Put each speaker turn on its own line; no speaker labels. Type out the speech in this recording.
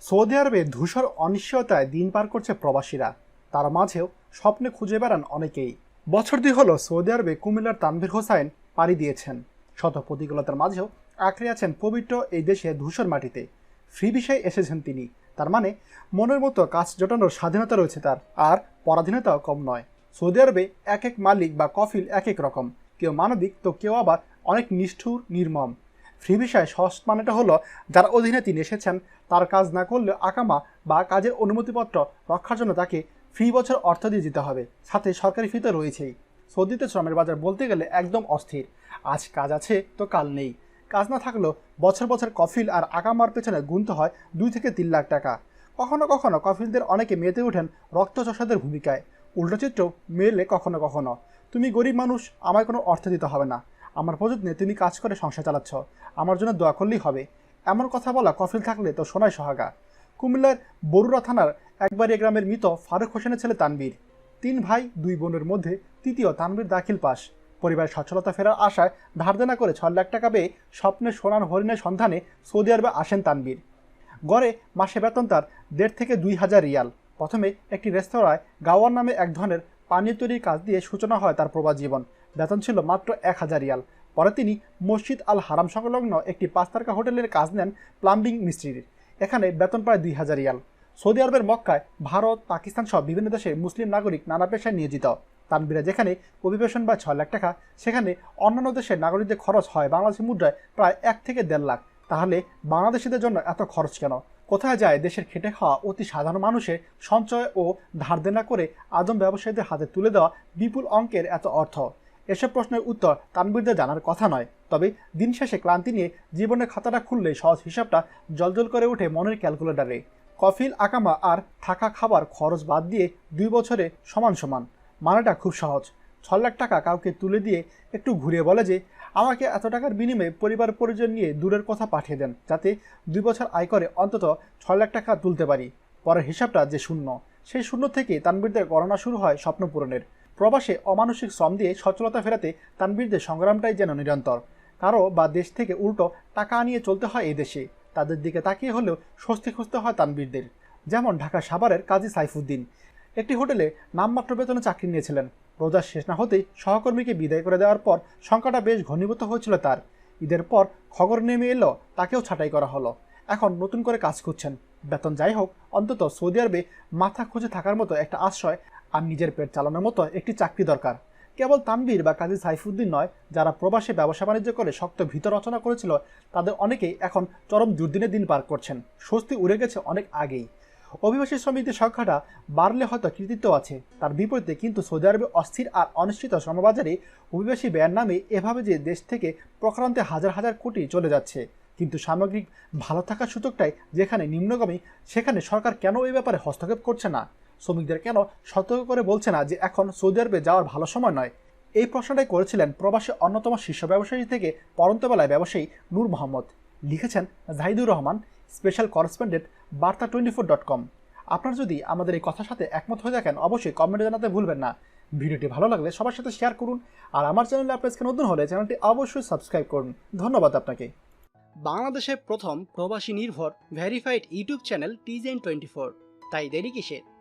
Saudi আরবে ধূসর অনিশ্চয়তায় দিন পার করছে প্রবাসীরা। তার মাঝেও স্বপ্নে খুঁজে বেড়ান অনেকেই। বছর দুই হলো সৌদি আরবে কুমিল্লার তানভীর হোসাইন পাড়ি দিয়েছেন। শত প্রতিকূলতার মাঝেও আঁকড়ে আছেন পবিত্র এই দেশে ধূসর মাটিতে। ফ্রি বিষয়ে এসেছেন তিনি। তার মানে মনের মতো কাজ জোটানোর স্বাধীনতা রয়েছে তার, আর পরাধীনতাও কম নয়। সৌদি আরবে এক এক মালিক বা কফিল এক এক রকম। কেউ মানবিক, তো কেউ আবার অনেক নিষ্ঠুর, নির্মম। ফ্রি বিষয়ে সহজ মানেটা হলো, যার অধীনে তিনি এসেছেন, তার কাজ না করলে আকামা বা কাজের অনুমতিপত্র রক্ষার জন্য তাকে ফ্রি বছর অর্থ দিয়ে দিতে হবে। সাথে সরকারি ফি তো রয়েছেই। সৌদিতে শ্রমের বাজার বলতে গেলে একদম অস্থির। আজ কাজ আছে তো কাল নেই। কাজ না থাকলেও বছর বছর কফিল আর আকামার পেছনে গুনতে হয় দুই থেকে তিন লাখ টাকা। কখনো কখনো কফিলদের অনেকে মেতে ওঠেন রক্তচষাদের ভূমিকায়। উল্টো চিত্র, মেলে কখনো কখনো। তুমি গরিব মানুষ, আমায় কোনো অর্থ দিতে হবে না। আমার প্রযত্নে তুমি কাজ করে সংসার চালাচ্ছ। আমার জন্য দোয়া করলেই হবে। এমন কথা বলা কফিল থাকলে তো সোনায় সোহাগা। কুমিল্লার বরুড়া থানার একবারে গ্রামের মৃত ফারুক হোসেনের ছেলে তানবীর তিন ভাই, দুই বোনের মধ্যে তৃতীয় তানবীর দাখিল পাস। পরিবারের সচ্ছলতা ফেরার আশায় ধার দেনা করে ছয় লাখ টাকা পেয়ে স্বপ্নের সোনার হরিণের সন্ধানে সৌদি আরবে আসেন তানবীর গড়ে মাসে বেতন তার দেড় থেকে দুই হাজার রিয়াল। প্রথমে একটি রেস্তোরাঁয় গাওয়ার নামে এক ধরনের পানীয় তৈরির কাজ দিয়ে সূচনা হয় তার প্রবাস জীবন। বেতন ছিল মাত্র এক হাজার রিয়াল। পরে তিনি মসজিদ আল হারাম সংলগ্ন একটি পাঁচ তারকা হোটেলের কাজ নেন প্লাম্বিং মিস্ত্রির। এখানে বেতন প্রায় দুই হাজার রিয়াল। সৌদি আরবের মক্কায় ভারত, পাকিস্তান সহ বিভিন্ন দেশে মুসলিম নাগরিক নানা পেশায় নিয়োজিত। তানবিরা যেখানে অভিবেশন বা ছয় লাখ টাকা, সেখানে অন্যান্য দেশের নাগরিকদের খরচ হয় বাংলাদেশি মুদ্রায় প্রায় এক থেকে দেড় লাখ। তাহলে বাংলাদেশিদের জন্য এত খরচ কেন? কোথায় যায় দেশের খেটে খাওয়া অতি সাধারণ মানুষের সঞ্চয় ও ধার দেনা করে আদম ব্যবসায়ীদের হাতে তুলে দেওয়া বিপুল অঙ্কের এত অর্থ? এসব প্রশ্নের উত্তর তানবিরদের জানার কথা নয়। তবে দিন শেষে ক্লান্তি নিয়ে জীবনের খাতাটা খুললে সহজ হিসাবটা জলজল করে ওঠে মনের ক্যালকুলেটারে। কফিল, আকামা আর থাকা খাবার খরচ বাদ দিয়ে দুই বছরে সমান সমান। মানাটা খুব সহজ। ছ লাখ টাকা কাউকে তুলে দিয়ে একটু ঘুরিয়ে বলে যে, আমাকে এত টাকার বিনিময়ে পরিবার পরিজন নিয়ে দূরের কথা পাঠিয়ে দেন, যাতে দুই বছর আয় করে অন্তত ছয় লাখ টাকা তুলতে পারি। পরের হিসাবটা যে শূন্য। সেই শূন্য থেকে তানবীরদের গণনা শুরু হয় স্বপ্ন পূরণের প্রবাসে অমানসিক শ্রম দিয়ে সচলতা ফেরাতে তানবীরদের সংগ্রামটাই যেন নিরন্তর। কারও বা দেশ থেকে উল্টো টাকা আনিয়ে চলতে হয় এই দেশে, তাদের দিকে তাকিয়ে হলেও স্বস্তি খুঁজতে হয় তানবীরদের যেমন ঢাকা সাভারের কাজী সাইফুদ্দিন। একটি হোটেলে নামমাত্র বেতনে চাকরি নিয়েছিলেন। রোজার শেষ না হতেই সহকর্মীকে বিদায় করে দেওয়ার পর সংখ্যাটা বেশ ঘনীভূত হয়েছিল তার। ঈদের পর খবর নেমে এলো, তাকেও ছাঁটাই করা হলো। এখন নতুন করে কাজ করছেন বেতন যাই হোক, অন্তত সৌদি আরবে মাথা খুঁজে থাকার মতো একটা আশ্রয় আর নিজের পেট চালানোর মতো একটি চাকরি দরকার। কেবল তানবীর বা কাজী সাইফুদ্দিন নয়, যারা প্রবাসে ব্যবসা বাণিজ্য করে শক্ত ভিত রচনা করেছিল, তাদের অনেকেই এখন চরম দুর্দিনে দিন পার করছেন। স্বস্তি উড়ে গেছে অনেক আগেই। অভিবাসী শ্রমিকদের সংখ্যাটা বাড়লে হয়তো কৃতিত্ব আছে, তার বিপরীতে কিন্তু সৌদি আরবে অস্থির আর অনিশ্চিত শ্রমবাজারে অভিবাসী ব্যয়ের নামে এভাবে যে দেশ থেকে প্রকারান্তে হাজার হাজার কোটি চলে যাচ্ছে। কিন্তু সামগ্রিক ভালো থাকার সুযোগটাই যেখানে নিম্নগামী, সেখানে সরকার কেন এই ব্যাপারে হস্তক্ষেপ করছে না? শ্রমিকদের কেন সতর্ক করে বলছে না যে এখন সৌদি আরবে যাওয়ার ভালো সময় নয়? এই প্রশ্নটাই করেছিলেন প্রবাসী অন্যতম শীর্ষ ব্যবসায়ী থেকে পরন্তবেলায় ব্যবসায়ী নূর মোহাম্মদ। লিখেছেন Zahidur Rahman special correspondent Barta twenty four dot com আপনার যদি আমাদের এই কথার সাথে একমত হয়ে থাকেন, অবশ্যই কমেন্টে জানাতে ভুলবেন না। ভিডিওটি ভালো লাগলে সবার সাথে শেয়ার করুন আর আমার চ্যানেলে আপনার আজকে নতুন হলে চ্যানেলটি অবশ্যই সাবস্ক্রাইব করুন। ধন্যবাদ আপনাকে।
বাংলাদেশের প্রথম প্রবাসী নির্ভর ভেরিফাইড ইউটিউব চ্যানেল টিজেন টোয়েন্টি ফোর তাই দেরি কিসের?